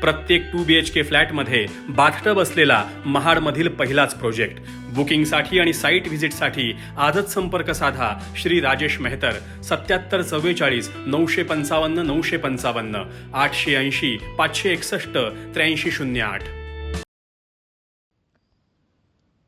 प्रत्येक to B H के फ्लॅटमध्ये bathtub असलेला महाडमधील पहिलाच प्रोजेक्ट. बुकिंगसाठी आणि साईट व्हिजिटसाठी आजच संपर्क साधा श्री राजेश मेहतर. सत्याहत्तर चव्वेचाळीस नऊशे पंचावन्न नऊशे पंचावन्न आठशे ऐंशी पाचशे एकसष्ट त्र्याऐंशी शून्य आठ.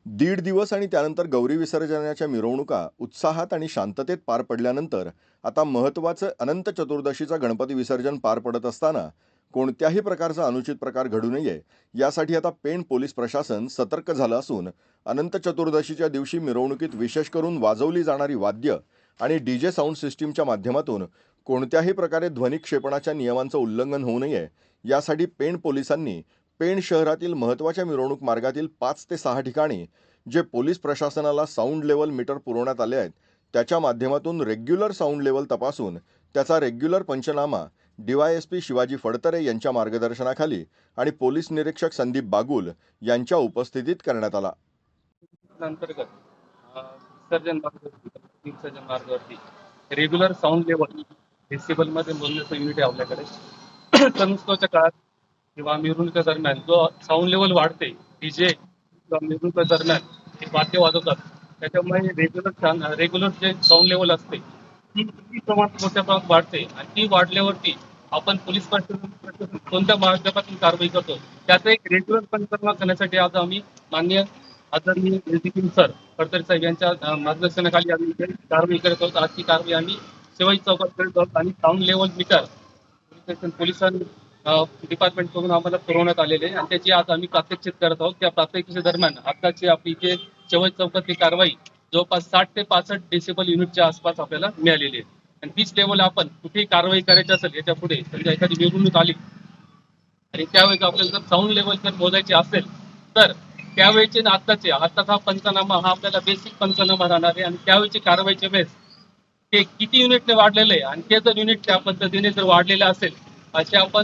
दीड दिवस आणि त्यानंतर गौरी विसर्जनाच्या मिरवणुका उत्साहात आणि शांततेत पार पडल्यानंतर आता महत्त्वाचं अनंत चतुर्दशीचा गणपती विसर्जन पार पडत असताना कोणत्याही प्रकारचा अनुचित प्रकार घडू नये यासाठी आता पेण पोलीस प्रशासन सतर्क झालं असून अनंत चतुर्दशीच्या दिवशी मिरवणुकीत विशेष करून वाजवली जाणारी वाद्य आणि डीजे साऊंड सिस्टीमच्या माध्यमातून कोणत्याही प्रकारे ध्वनिक्षेपणाच्या नियमांचं उल्लंघन होऊ नये यासाठी पेण पोलिसांनी पेण शहरातील महत्त्वाच्या मिरवणूक मार्गातील पाच ते सहा ठिकाणी जे पोलीस प्रशासनाला साऊंड लेवल मीटर पुरवण्यात आले आहेत त्याच्या माध्यमातून रेग्युलर साऊंड लेवल तपासून त्याचा रेग्युलर पंचनामा डीवायएसपी शिवाजी फडतरे यांच्या मार्गदर्शनाखाली आणि पोलीस निरीक्षक संदीप बागुल यांच्या उपस्थितीत करण्यात आला. अंतर्गत विसर्जन विसर्जन मार्गावरती रेग्युलर साऊंड लेवल डेसिबलमध्ये बोलण्याचं युनिट आहे आपल्याकडे. सणोत्सवाच्या काळात किंवा मिरवणुकीच्या दरम्यान जो साऊंड लेवल वाढते डीजे किंवा मिरवणुकीच्या दरम्यान हे वाद्य वाजवतात त्याच्यामुळे रेग्युलर रेग्युलर जे साऊंड लेवल असते ती प्रमाण प्रमाणात मोठ्या प्रमाणात वाढते आणि ती वाढल्यावरती आपण पोलीस प्रशासन कोणत्या माध्यमातून कारवाई करतो त्याचा एक रेग्युलर पंचनामा करण्यासाठी आज आम्ही मान्य आदरणीय एलजीपी सर फडतरे साहेब यांच्या मार्गदर्शनाखाली आम्ही कारवाई करत आहोत. आजची कारवाई आम्ही शिवाजी चौकात करत आहोत आणि साऊंड लेवल मीटर पोलिसांनी डिपार्टमेंटकडून आम्हाला पुरवण्यात आलेले आणि त्याची आज आम्ही प्रात्यक्षित करत आहोत. त्या प्रात्यक्षित दरम्यान आताची आपली जे शिवाजी चौकातली कारवाई जवळपास साठ ते पासष्ट डेसिबल युनिटच्या आसपास आपल्याला मिळालेली आहे. आणि तीच लेवल आपण कुठेही कारवाई करायची असेल याच्यापुढे समजा एखादी निवडणूक आली आणि त्यावेळेस आपल्याला जर साऊंड लेवल जर मोजायची असेल तर त्यावेळेचे आणि आत्ताचे आत्ताचा हा पंचनामा हा आपल्याला बेसिक पंचनामा राहणार आहे. आणि त्यावेळेची कारवाईचे वेळेस ते किती युनिटने वाढलेलं आहे? आणि ते जर युनिट त्या पद्धतीने जर वाढलेलं असेल असे आपण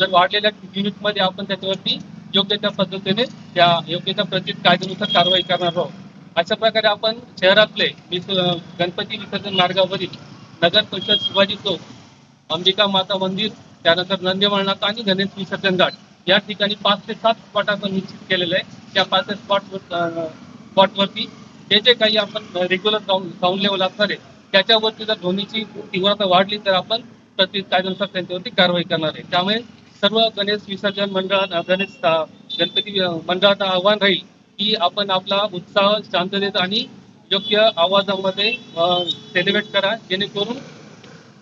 जर वाढलेल्या युनिटमध्ये आपण त्याच्यावरती योग्य त्या पद्धतीने त्या योग्य त्या प्रचित कायद्यानुसार कारवाई करणार आहोत. अशा प्रकारे आपण शहरातले गणपती विसर्जन मार्गावरील नगर परिषद शिवाजी चौक अंबिका माता मंदिर त्यानंतर नंदेवळनाथ आणि गणेश विसर्जन घाट या ठिकाणी पाच ते सात स्पॉट आपण निश्चित केलेले आहे. त्या पाच ते स्पॉट स्पॉटवरती जे जे काही आपण रेग्युलर साऊंड लेवल असणार आहे त्याच्यावरती जर ध्वनीची तीव्रता वाढली तर आपण प्रति कायद्यानुसार त्यांच्यावरती कारवाई करणार आहे. त्यामुळे सर्व गणेश विसर्जन मंडळ गणेश गणपती मंडळाचं आव्हान राहील की आपण आपला उत्साह शांततेत आणि योग्य आवाजामध्ये सेलिब्रेट करा जेणेकरून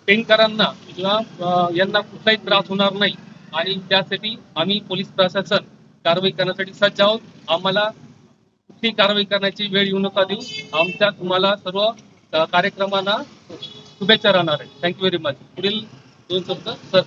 पेनकरांना किंवा यांना कुठलाही त्रास होणार नाही. आणि त्यासाठी आम्ही पोलीस प्रशासन कारवाई करण्यासाठी सज्ज आहोत. आम्हाला कुठली कारवाई करण्याची वेळ येऊ नका देऊ. आमच्या तुम्हाला सर्व कार्यक्रमांना शुभेच्छा राहणार आहे. थँक्यू व्हेरी मच पुढील दोन शब्द सर